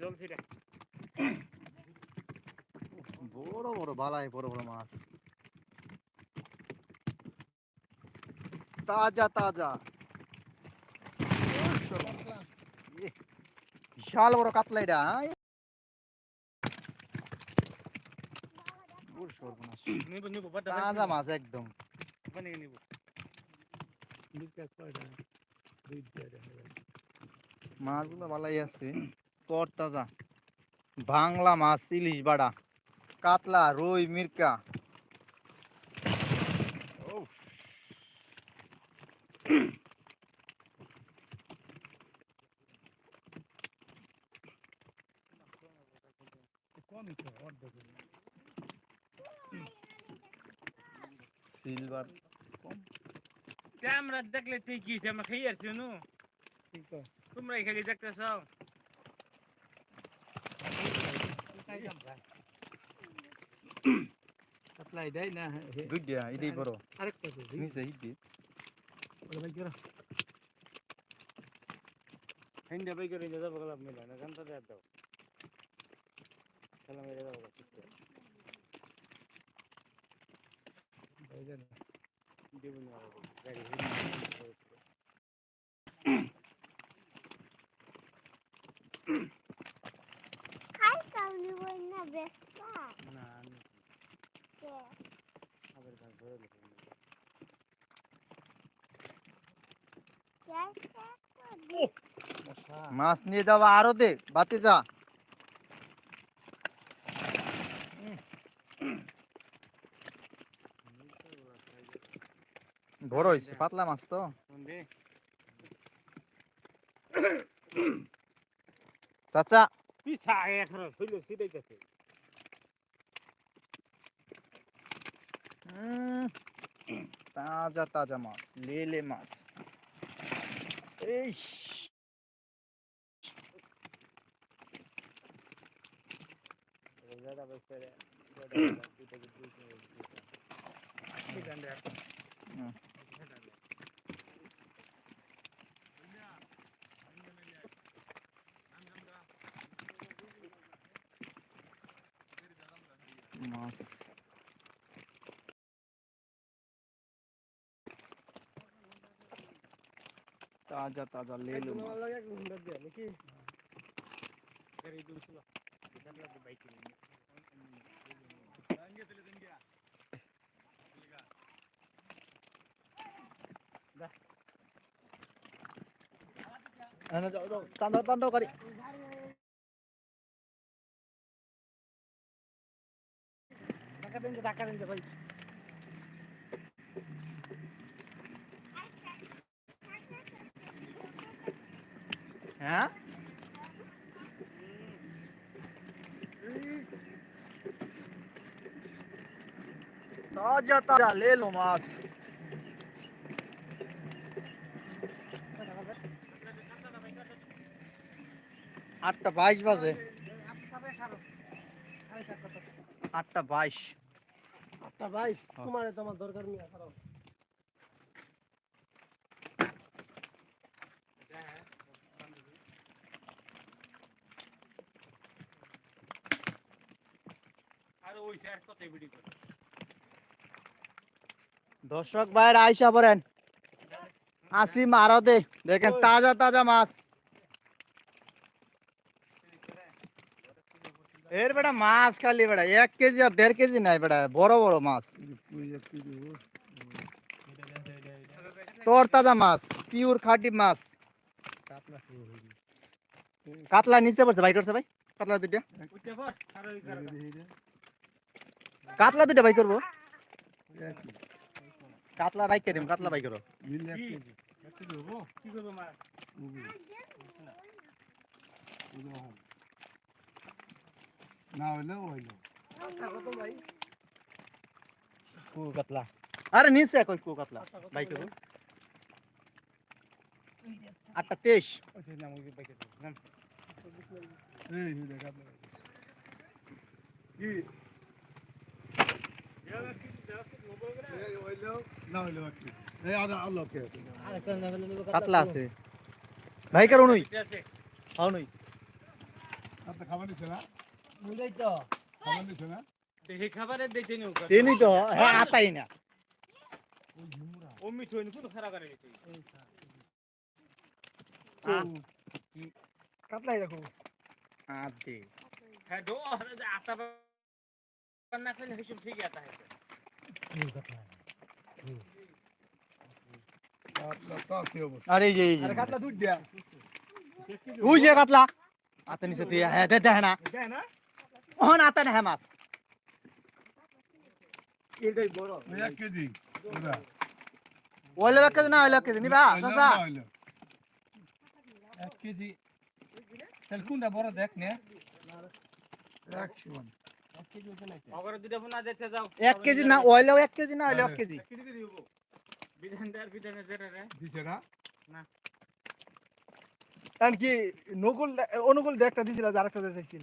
জল বড় বড় বালাই বড় বড় মাছ। তাজা তাজা। বিশাল বড় কাতলা এটা তাজা মাছ একদম। মাছগুলো ভালাই আছে। তর তাজা বাংলা মাছ ইলিশ বাড়া কাতলা রুই মির্কা কমই তো অর্ধেক হলো। সিলভার। আমরা দেখলে তুই কি আমরা খেয়ে আসছি নু? ঠিক আছে তোমরা খালি দেখতেছ। সাপ্লাই দেয় না হে- দুইটা এটাই বড় আরেকটা। নিচে হিজি ওরে ভাই কেরা? হিন্দে বাই করে যাব গেলাম মিলা না গানটা দেয় দাও খেলা মেরে যাব ভাই। দেবো না গাড়ি kau আবার ধরে মাছ নিয়ে যাওয়া আরও দে বাতে যা। বড় হয়েছে পাতলা মাছ তো। চাচা। পিছা এখন হইল ताज़ा ताज़ा मांस ले ले मांस मास তাজা তাজা লেলু একদম মাছ আলাদা এক ঘণ্টা দেয় নাকি? এনে যাও যাও টান্ডা টান্ডা করি টাকা দেন যে, টাকা দেন যে ভাই। হ্যাঁ? তাজা তাজা লেলো মাছ। আটটা বাইশ বাজে। আটটা বাইশ। আটটা বাইশ, হ্যাঁ। তোমার তো আমার দরকার নেই, খারাপ। আর ওই স্যার কত ভিডিও করে দর্শক ভাইয়ের আইসা পড়েন আসি মারো দে দেখেন তাজা তাজা মাছ। এর বেটা মাছ খালি বেটা এক কেজি আর দেড় কেজি নাই বেটা বড় বড় মাছ। তোর তাজা মাছ পিওর খাঁটি মাছ। কাতলা নিচে পড়ছে ভাই করছে ভাই? কাতলা দুইটা উঠে পড় আর ওই করে দাও। কাতলা দুইটা বাই করব। কাতলা রাইকে দিম কাতলা বাই করো। না হইলেও হইল। কু কাতলা। আরে নিচে কই কু কাতলা বাই করব। আটটা তেইশ। কি দেও একটু, দেও একটু, নব্বই করে। এই হইলেও না হইলেও একটু এই আর আল্লাহ কে আরেকটা না হলে নিবো কাতলা আছে ভাই করো নই ঠিক আছে। হাও নই আপনি খাবার দিছে না বুঝাই তো খাবার দিছে না দেখি খাবারের দেখে নিও। তেনি তো হ্যাঁ আতাই না ও মিঠো হয়নি, কোনো খারাপ করে গেছে। কাতলাই রাখো আদে হ্যাঁ, ডো, আতা না খেলে হিসেব ঠিকই আতা হয়েছে। আপনার তো আছে অবশ্য আরে এই যে এই যে। আরে কাতলা দুধ দিয়া ওই যে কাতলা আতা নিচে তুই হ্যাঁ দে দেখ না দেয় না ওহন আতা না হ্যাঁ মাছ এটাই বড় ওই এক কেজি ওরা ওইলে এক কেজি না ওইলে এক কেজি না ওইলেও এক কেজি না ওইলেও এক কেজি। দিছে কারণ কি নকুল অনুকূল একটা দিছিল আর একটা চাইছিল।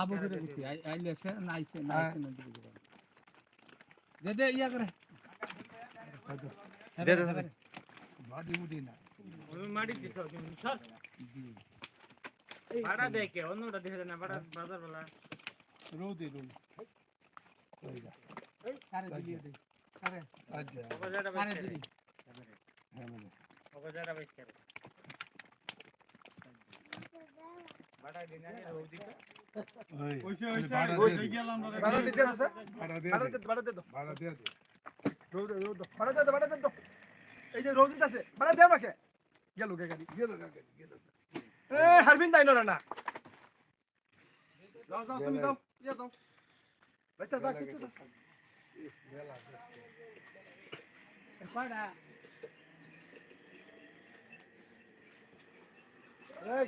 আবু করে দিছি আইলে সে না আইছে না। আইছে না দিবি দে দে ইয়া করে। দে দে দে মাটি মুটি না। আমি মারি দিছ তুমি সর ভাড়া দেখে অন্যটা দেখে না ভাড়া বাজার বেলা। রোদি রোদি। কারে দিলি দে কারে? আচ্ছা ওকে যেটা হ্যাঁ মানে ওকে যেটা করে ভাড়া দিন আগে রোদি তো ওইসে ওইসে, ওইসে দিয়ে গেলাম রে দিতে আছে দে। দে দে। দে। রোদ রোদ। ভাড়া দে দাও, ভাড়া দে। দাও। এই যে রোদ আছে ভাড়া দে আমাকে। গেল গে গাড়ি গেল কাকা গেল এ হারবিন তাই না না যাও যাও তুমি যাও ইয়া যাও বাচ্চা যা কিছু দাও কয়টা এই